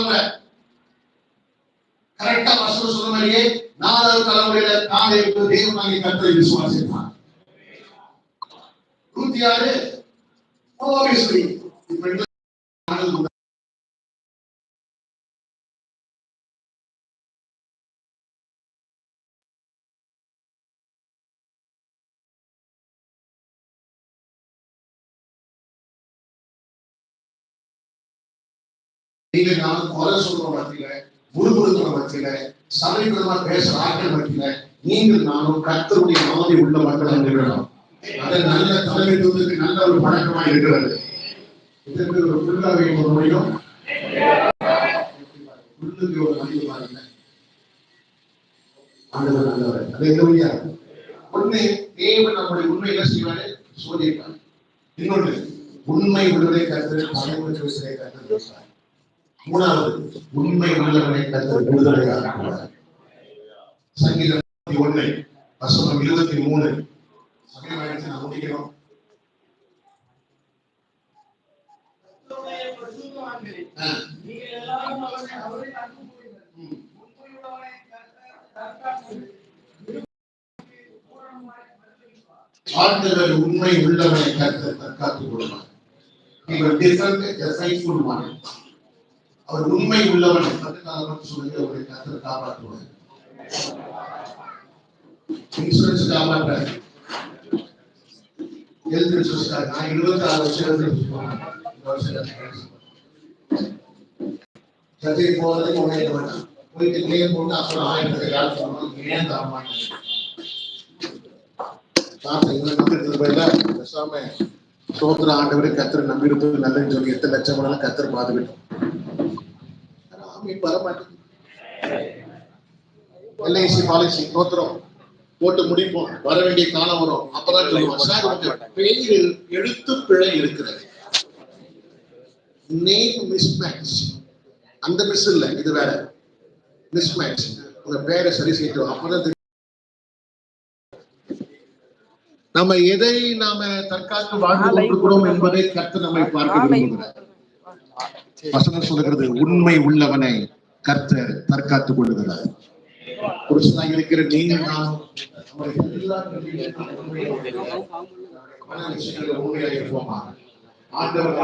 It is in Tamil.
தலைமுறை கரெக்டா வசனம் சொன்ன மாதிரியே நாலாவது தலைமுறையில காலைக்கு தேவனாகி கத்தரை விசுவாசித்தான் நூத்தி ஆறு obviously நீங்க நான் குறை சொல்ற மத்தியில முறுமுறுக்கிற மத்தியில சமயபுரமா பேசுற ஆட்கள் மத்தியில நீங்கள் நானும் கத்தருடைய மாதிரி உள்ள மக்கள் இருக்கிறோம் அது நல்ல தலைமைத்துவத்துக்கு நல்ல ஒரு பழக்கமா இருக்கிறது. இதற்கு ஒரு புல்லாவை ஒரு முறையும் புல்லுக்கு ஒரு மனித பாருங்க ஆண்டவர் நல்லவர். அது எதுவுமையா ஒண்ணு தேவன் நம்முடைய உண்மை என்ன செய்வாரு? சோதிப்பார். இன்னொன்று உண்மை உள்ளதை கருத்து தலைமுறை பேசுகிற கருத்து பேசுவார் மூணாவது உண்மை உள்ளவனை கத்தர் விடுதலையாக்குவார் சங்கீதம் ஒண்ணு வசனம் இருபத்தி மூணு. சமயமாயிடுச்சு நான் முடிக்கிறோம். தற்காத்து உண்மை உள்ளவனை கத்தர் தற்காத்துக் கொள்வார். இவர் டிஃபரண்ட் அவர் உண்மை உள்ளவன் பதினாலாம் சொல்லி அவரை கத்தர் காப்பாற்றுவார். இன்சூரன்ஸ் காப்பாற்ற ஹெல்த் இன்சூரன்ஸ் நான் இருபத்தி ஆறு வருஷம் ஹெல்த் இன்சூரன்ஸ் சர்ச்சைக்கு போகிறதுக்கு ஒன்றே வேண்டாம் போயிட்டு போட்டு அப்புறம் ஆயிரத்தி யார் சொன்னாலும் ஏன் தர மாட்டேன். தாத்தா இவங்க நம்பி எடுத்துட்டு போயில பேசாம ஆண்டவரை கத்திர நம்பி இருப்பது நல்லதுன்னு சொல்லி எத்தனை லட்சம் பண்ணாலும் கத்திர பாதுகிட்டோம் ஆமீன் வர மாட்டேங்குது. எல்ஐசி பாலிசி தோத்துறோம் போட்டு முடிப்போம். வர வேண்டிய காலம் வரும். அப்பதான் சொல்லுவோம். சார் உங்க பெயரில் எழுத்து பிழை இருக்கிறது. நேம் மிஸ்மேட்ச் அந்த மிஸ் இல்ல. இது வேற. மிஸ்மேட்ச் உங்க பேரை சரி செய்யட்டும் அப்பதான். நம்ம எதை நாம தற்காத்து வாழ்ந்து கொண்டிருக்கிறோம் என்பதை கற்று நம்மை பார்க்க விரும்புகிறார். வசனம் சொல்லுகிறது உண்மை உள்ளவனை கர்த்தர் தற்காத்துக் கொள்ளுகிறார். புருஷனாக இருக்கிற நீங்க நான் உண்மையாக இருப்போமா ஆண்டவர்